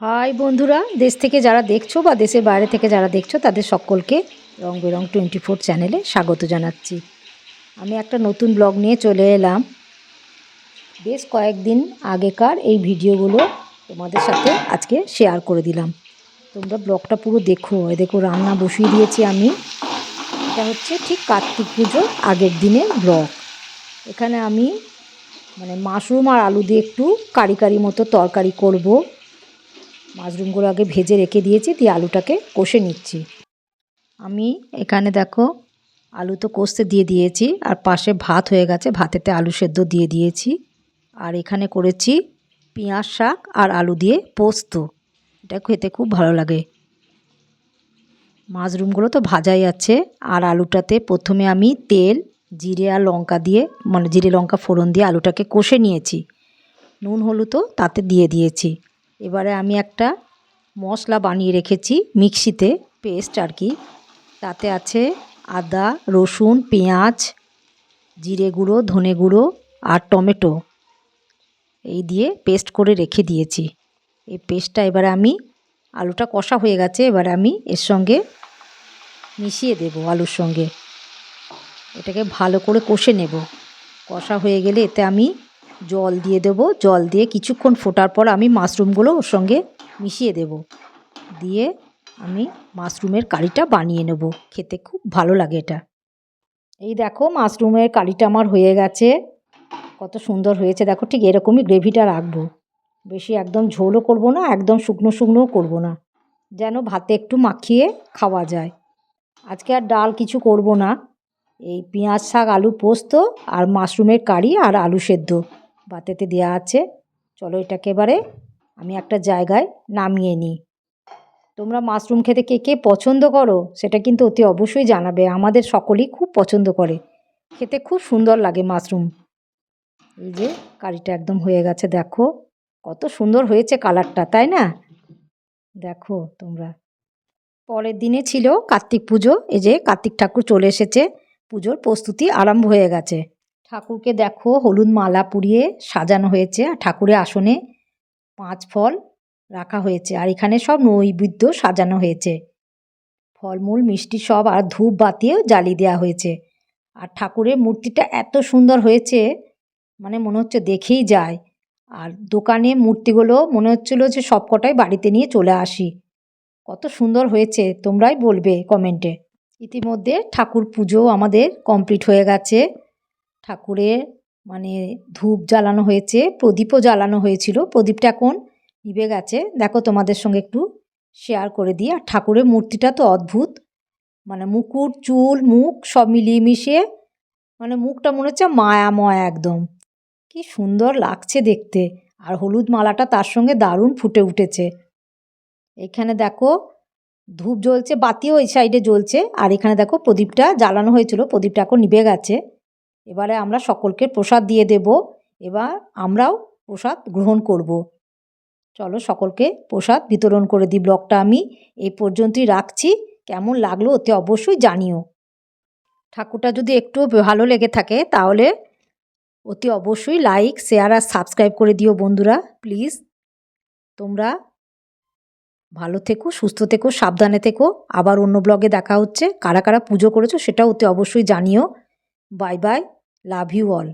High বন্ধুরা, দেশ থেকে যারা দেখছ বা দেশের বাইরে থেকে যারা দেখছ, তাদের সকলকে রং বেরং টোয়েন্টি ফোর চ্যানেলে স্বাগত জানাচ্ছি। আমি একটা নতুন ব্লগ নিয়ে চলে এলাম। বেশ কয়েকদিন আগেকার এই ভিডিওগুলো তোমাদের সাথে আজকে শেয়ার করে দিলাম। তোমরা ব্লগটা পুরো দেখো। দেখো, রান্না বসিয়ে দিয়েছি আমি। এটা হচ্ছে ঠিক কার্তিক পুজোর আগের দিনের ব্লগ। এখানে আমি মানে মাশরুম আর আলু দিয়ে একটু কারি কারি মতো তরকারি করব। মাশরুমগুলো আগে ভেজে রেখে দিয়েছি, দিয়ে আলুটাকে কষে নিচ্ছি। আমি এখানে দেখো, আলু তো কষতে দিয়ে দিয়েছি, আর পাশে ভাত হয়ে গেছে, ভাতেতে আলু সেদ্ধ দিয়ে দিয়েছি। আর এখানে করেছি পেঁয়াজ শাক আর আলু দিয়ে পোস্ত। এটা খেতে খুব ভালো লাগে। মাশরুমগুলো তো ভাজাই আছে, আর আলুটাতে প্রথমে আমি তেল, জিরে আর লঙ্কা দিয়ে মানে জিরে লঙ্কা ফোড়ন দিয়ে আলুটাকে কষে নিয়েছি। নুন হলুদও তাতে দিয়ে দিয়েছি। এবারে আমি একটা মশলা বানিয়ে রেখেছি মিক্সিতে, পেস্ট আর কি। তাতে আছে আদা, রসুন, পেঁয়াজ, জিরে গুঁড়ো, ধনে গুঁড়ো আর টমেটো। এই দিয়ে পেস্ট করে রেখে দিয়েছি। এই পেস্টটা এবারে আমি, আলুটা কষা হয়ে গেছে, এবারে আমি এর সঙ্গে মিশিয়ে দেব আলুর সঙ্গে। এটাকে ভালো করে কষে নেব। কষা হয়ে গেলে এতে আমি জল দিয়ে দেবো। জল দিয়ে কিছুক্ষণ ফোটার পর আমি মাশরুমগুলো ওর সঙ্গে মিশিয়ে দেব। দিয়ে আমি মাশরুমের কারিটা বানিয়ে নেব। খেতে খুব ভালো লাগে এটা। এই দেখো মাশরুমের কারিটা আমার হয়ে গেছে। কত সুন্দর হয়েছে। দেখো ঠিক এরকমই গ্রেভিটা রাখব। বেশি একদম ঝোলও করব না, একদম শুকনো শুকনোও করব না। যেন ভাতে একটু মাখিয়ে খাওয়া যায়। আজকে আর ডাল কিছু করব না। এই পেঁয়াজ শাক, আলু পোস্ত আর মাশরুমের কারি আর আলু সেদ্ধ। বাতেতে দেওয়া আছে। চলো এটাকে এবারে আমি একটা জায়গায় নামিয়ে নিই। তোমরা মাশরুম খেতে কে কে পছন্দ করো, সেটা কিন্তু অতি অবশ্যই জানাবে। আমাদের সকলেই খুব পছন্দ করে। খেতে খুব সুন্দর লাগে মাশরুম। এই যে কারিটা একদম হয়ে গেছে, দেখো। কত সুন্দর হয়েছে কালারটা, তাই না? দেখো তোমরা। পরের দিনে ছিল কার্তিক পুজো। এই যে কার্তিক ঠাকুর চলে এসেছে। পুজোর প্রস্তুতি আরম্ভ হয়ে গেছে। ঠাকুরকে দেখো, হলুদ মালা পুড়িয়ে সাজানো হয়েছে আর ঠাকুরের আসনে পাঁচ ফল রাখা হয়েছে আর এখানে সব নৈবেদ্য সাজানো হয়েছে। ফলমূল, মিষ্টি সব আর ধূপ বাতিও জ্বালিয়ে দেওয়া হয়েছে। আর ঠাকুরের মূর্তিটা এত সুন্দর হয়েছে মানে মনে হচ্ছে দেখেই যায়। আর দোকানে মূর্তিগুলো মনে হচ্ছিল যে সব কটাই বাড়িতে নিয়ে চলে আসি। কত সুন্দর হয়েছে, তোমরাই বলবে কমেন্টে। ইতিমধ্যে ঠাকুর পুজো আমাদের কমপ্লিট হয়ে গেছে। ঠাকুরের মানে ধূপ জ্বালানো হয়েছে, প্রদীপও জ্বালানো হয়েছিল। প্রদীপটা এখন নিভে গেছে। দেখো তোমাদের সঙ্গে একটু শেয়ার করে দিই। আর ঠাকুরের মূর্তিটা তো অদ্ভুত। মানে মুকুট, চুল, মুখ সব মিলিয়ে মিশিয়ে মানে মুখটা মনে হচ্ছে মায়াময় একদম। কি সুন্দর লাগছে দেখতে। আর হলুদ মালাটা তার সঙ্গে দারুণ ফুটে উঠেছে। এখানে দেখো ধূপ জ্বলছে, বাতিও ওই সাইডে জ্বলছে। আর এখানে দেখো প্রদীপটা জ্বালানো হয়েছিল। প্রদীপটা এখন নিভে গেছে। এবারে আমরা সকলকে প্রসাদ দিয়ে দেব। এবার আমরাও প্রসাদ গ্রহণ করব। চলো সকলকে প্রসাদ বিতরণ করে দিই ব্লগটা আমি। এই পর্যন্তই রাখছি। কেমন লাগল ওতে অবশ্যই জানিও। ঠাকুরটা যদি একটু ভালো লেগে থাকে তাহলে অতি অবশ্যই লাইক, শেয়ার আর সাবস্ক্রাইব করে দিও বন্ধুরা, প্লিজ। তোমরা ভালো থেকো, সুস্থ থেকো, সাবধানে থেকো। আবার অন্য ব্লগে দেখা হচ্ছে। কারা কারা পুজো করেছ সেটাও অতি অবশ্যই জানিও। Bye bye. लाभ्यूवॉल